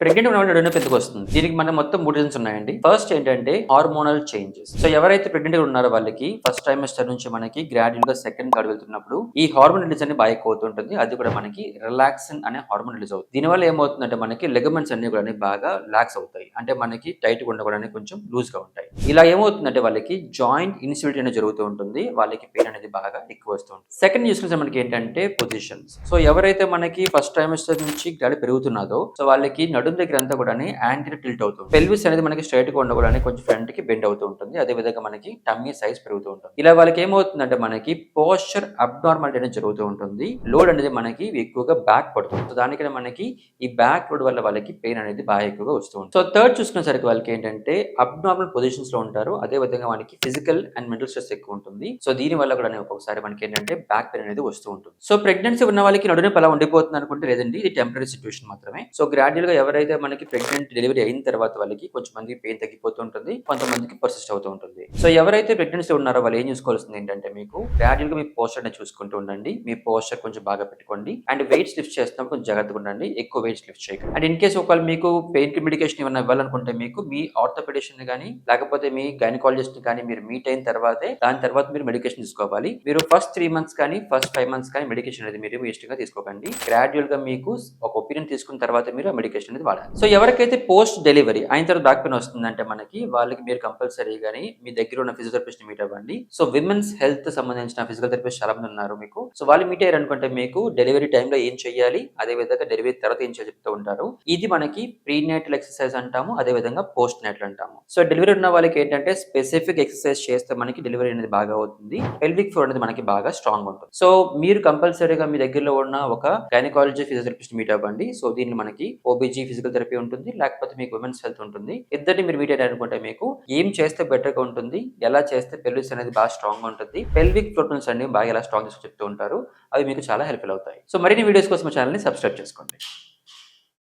Pregnant ఉన్న వాళ్ళు రెండు వస్తుంది. దీనికి మనం మొత్తం మూడు రీజన్స్ ఉన్నాయండి. ఫస్ట్ ఏంటంటే హార్మోనల్ చేంజెస్ సో ఎవరైతే ప్రెగ్నెంట్గా ఉన్నారో వాళ్ళకి ఫస్ట్ ట్రైమెస్టర్ నుంచి మనకి గ్రాడ్యువల్గా సెకండ్ థర్డ్ వెళ్తున్నప్పుడు ఈ హార్మోన్ రిలీజ్ అనేది బాగా ఎక్కువ అవుతుంటుంది. అది కూడా మనకి రిలాక్సిన్ అనే హార్మోన్ రిలీజ్ అవుతుంది. దీనివల్ల ఏమవుతుందంటే మనకి లెగమెంట్స్ అన్ని కూడా బాగా రిలాక్స్ అవుతాయి. అంటే మనకి టైట్గా ఉండకూడదని కొంచెం లూజ్గా ఉంటాయి. ఇలా ఏమవుతుందంటే వాళ్ళకి జాయింట్ ఇన్సిబిలిటీ అనేది జరుగుతూ ఉంటుంది. వాళ్ళకి పెయిన్ అనేది బాగా ఎక్కువ వస్తుంది సెకండ్ చూసుకుంటే మనకి ఏంటంటే పొజిషన్స్ సో ఎవరైతే మనకి ఫస్ట్ ట్రైమెస్టర్ నుంచి గాలి పెరుగుతున్నదో సో వాళ్ళకి నడు దగ్గర అంతా కూడా యాంటీ టిల్ట్ అవుతుంది పెల్విస్ అనేది మనకి స్ట్రైట్గా ఉండకూడదని కొంచెం ఫ్రంట్కి బెండ్ అవుతూ ఉంటుంది. అదే విధంగా మనకి టమ్మీ సైజ్ పెరుగుతూ ఉంటుంది. ఇలా వాళ్ళకి ఏమవుతుందంటే మనకి పోస్చర్ అబ్నార్మాలిటీ అనేది జరుగుతూ ఉంటుంది. లోడ్ అనేది మనకి ఎక్కువగా బ్యాక్ పడుతుంది. సో దానికనే మనకి ఈ బ్యాక్ లోడ్ వల్ల వాళ్ళకి పెయిన్ అనేది బాగా ఎక్కువగా వస్తూ ఉంటుంది. సో థర్డ్ చూసుకునేసరికి వాళ్ళకి ఏంటంటే అబ్నార్మల్ పొజిషన్స్లో ఉంటారు. అదే విధంగా మనకి ఫిజికల్ అండ్ మెంటల్ స్ట్రెస్ ఎక్కువ ఉంటుంది. సో దీని వల్ల కూడా ఒక్కొక్కసారి మనకి ఏంటంటే బ్యాక్ పెయిన్ అనేది వస్తూ ఉంటుంది. సో ప్రెగ్నెన్సీ ఉన్న వాళ్ళకి నడునొప్పి అలా ఉండిపోతుంది అనుకుంటే లేదండి ఇది టెంపరీ సిచ్యువేషన్ మాత్రమే. సో గ్రాడ్యువల్గా ఎవరైతే మనకి ప్రెగ్నెంట్ డెలివరీ అయిన తర్వాత వాళ్ళకి కొంచెం పెయిన్ తగ్గిపోతూ ఉంటుంది కొంతమందికి పర్సిస్ట్ అవుతూ ఉంటుంది. సో ఎవరైతే ప్రెగ్నెన్సీ ఉన్నారో వాళ్ళు ఏం చూసుకోవాల్సింది ఏంటంటే మీకు గ్రాడ్యువల్గా మీ పోస్టర్ అనేది చూసుకుంటూ ఉండండి. మీ పోస్టర్ కొంచెం బాగా పెట్టుకోండి. అండ్ వెయిట్స్ లిఫ్ట్ చేస్తున్నప్పుడు కొంచెం జాగ్రత్తగా ఉండండి. ఎక్కువ వెయిట్స్ లిఫ్ట్ చేయకండి. అండ్ ఇన్ కేస్ ఒకవేళ మీకు పెయిన్కి మెడికేషన్ ఏమైనా ఇవ్వాలనుకుంటే మీకు మీ ఆర్థోపెడిషన్ కానీ లేకపోతే మీ గైనకాలజిస్ట్ కానీ మీరు మీట్ అయిన తర్వాతే దాని తర్వాత మీరు మెడికేషన్ తీసుకోవాలి. మీరు ఫస్ట్ త్రీ మంత్స్ కానీ ఫస్ట్ ఫైవ్ మంత్స్ కానీ మెడికేషన్ అనేది మీరు ఇష్టంగా తీసుకోకండి. గ్రాడ్యువల్గా మీకు ఒక ఒపీనియన్ తీసుకున్న తర్వాత మీరు ఆ మెడికేషన్ అనేది వాడాలి. సో ఎవరికైతే పోస్ట్ డెలివరీ అయిన తర్వాత బ్యాక్ పెయిన్ వస్తుందంటే మనకి వాళ్ళకి మీరు కంపల్సరీ కానీ మీ దగ్గర ఉన్న ఫిజియోథెరపిస్ట్ మీట్ అవ్వండి. సో విమెన్స్ హెల్త్ సంబంధించిన ఫిజికల్ థెరపిస్ట్ చాలా మంది ఉన్నారు మీకు. సో వాళ్ళు మీట్ అయ్యారు అనుకుంటే మీకు డెలివరీ టైంలో ఏం చేయాలి అదే విధంగా డెలివరీ తర్వాత ఏం చేయాలి చెప్తూ ఉంటారు. ఇది మనకి ప్రీ నేటల్ ఎక్సర్సైజ్ అంటాము అదే విధంగా పోస్ట్ నేటల్ అంటాము. సో డెలివరీ ఉన్న వాళ్ళకి ఏంటంటే స్పెసిఫిక్ ఎక్సర్సైజ్ చేస్తే మనకి డెలివరీ అనేది బాగా అవుతుంది. పెల్విక్ ఫ్లోర్ అనేది మనకి బాగా స్ట్రాంగ్ ఉంటుంది. సో మీరు కంపల్సరీగా మీ దగ్గరలో ఉన్న ఒక గైనకాలజీ ఫిజియోథెరపిస్ట్ మీట్ అవ్వండి. సో దీన్ని మనకి ఓబీజీ ఫిజికల్ థెరపీ ఉంటుంది లేకపోతే మీకు ఉమెన్స్ హెల్త్ ఉంటుంది. ఇద్దరిని మీరు మీట్ అయ్యారు అనుకుంటే మీకు ఏం చేస్తే బెటర్గా ఉంటుంది ఎలా చేస్తే పెల్విస్ అనేది బాగా స్ట్రాంగ్గా ఉంటుంది పెల్విక్ ప్రోటీన్స్ అన్ని బాగా ఎలా స్ట్రాంగ్ చేసి చెప్తూ ఉంటారు. అవి మీకు చాలా హెల్ప్ఫుల్ అవుతాయి. సో మరిన్ని వీడియోస్ కోసం ఛానల్ని సబ్స్క్రైబ్ చేసుకోండి.